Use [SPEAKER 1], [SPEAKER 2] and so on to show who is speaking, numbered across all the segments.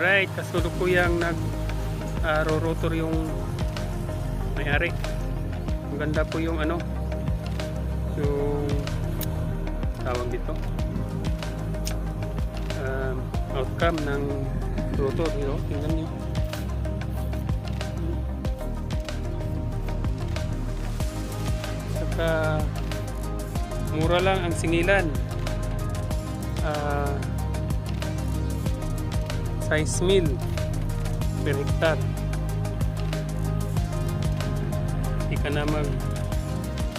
[SPEAKER 1] night kasulukuyang nag uh, rotor yung may-ari. Maganda po yung ano yung tawag dito. Um, outcome ng rotor you know, tingnan nyo saka mura lang ang singilan. Ah, size mill per hectare hindi ka na mag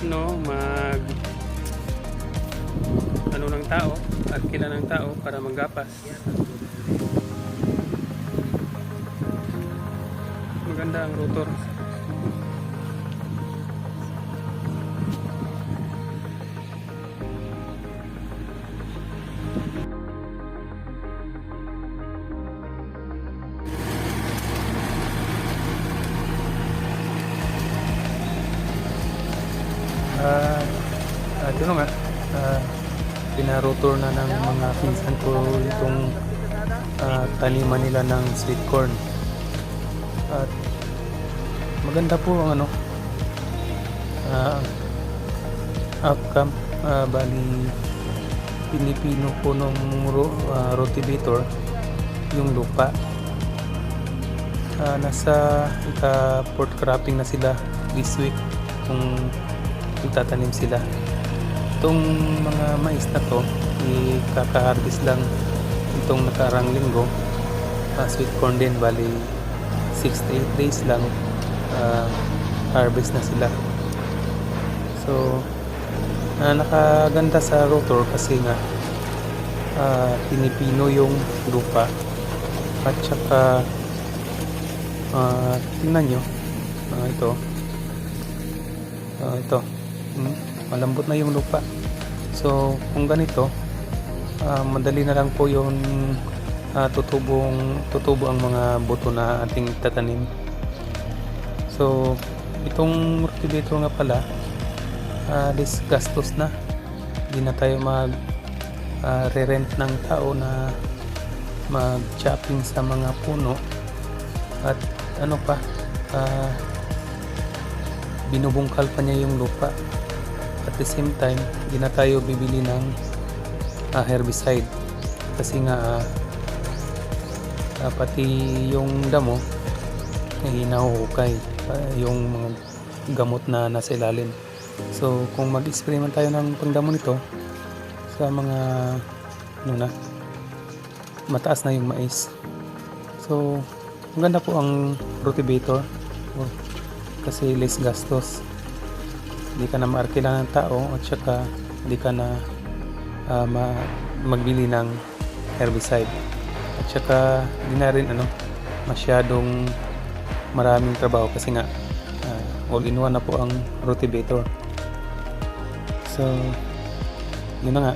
[SPEAKER 1] no mag ano ng tao arkila ng tao para magapas. Maganda ang rotor Ah, uh, ito na nga. Ah, pinarotor na ng mga pinsan ko itong ah, taniman nila ng sweet corn. At maganda po ang ano ah, outcome. Ah, bali pinipino po ng ro, ah, rotivator yung lupa. Ah, nasa ika port cropping na sila this week kung magtatanim sila. Itong mga mais na to, ikaka-harvest lang itong nakarang linggo. Uh, sweet corn din, bali 6 to 8 days lang ah, harvest na sila. So, ah, nakaganda sa rotor kasi nga ah, pinipino yung lupa at saka ah, tingnan nyo ah, ito Ah, ito Mm, malambot na yung lupa. So kung ganito ah, madali na lang po yung ah, tutubong tutubo ang mga buto na ating tatanim. So itong cultivator nga pala ah, less gastos na. Hindi na tayo mag ah, re-rent ng tao na mag-chopping sa mga puno. At ano pa ah, binubungkal pa niya yung lupa at the same time hindi na tayo bibili ng ah, herbicide. Kasi nga ah, ah, pati yung damo ay nahuhukay ah, yung mga gamot na nasa ilalim. So kung mag-spray man tayo ng pangdamo nito sa mga ano na mataas na yung mais. So maganda po ang rotivator Oh, kasi less gastos hindi ka na maarkila ng tao at saka hindi ka na ah, ma- magbili ng herbicide. At saka hindi na rin ano masyadong maraming trabaho kasi nga ah, all in one na po ang rotivator so yun na nga.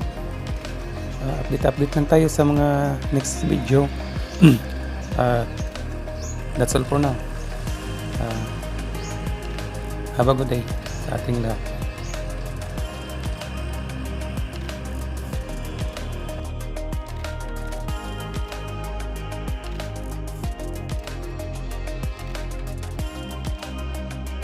[SPEAKER 1] Ah, update update lang tayo sa mga next video. Ah, that's all for now. Ah, have a good day sa ating lahat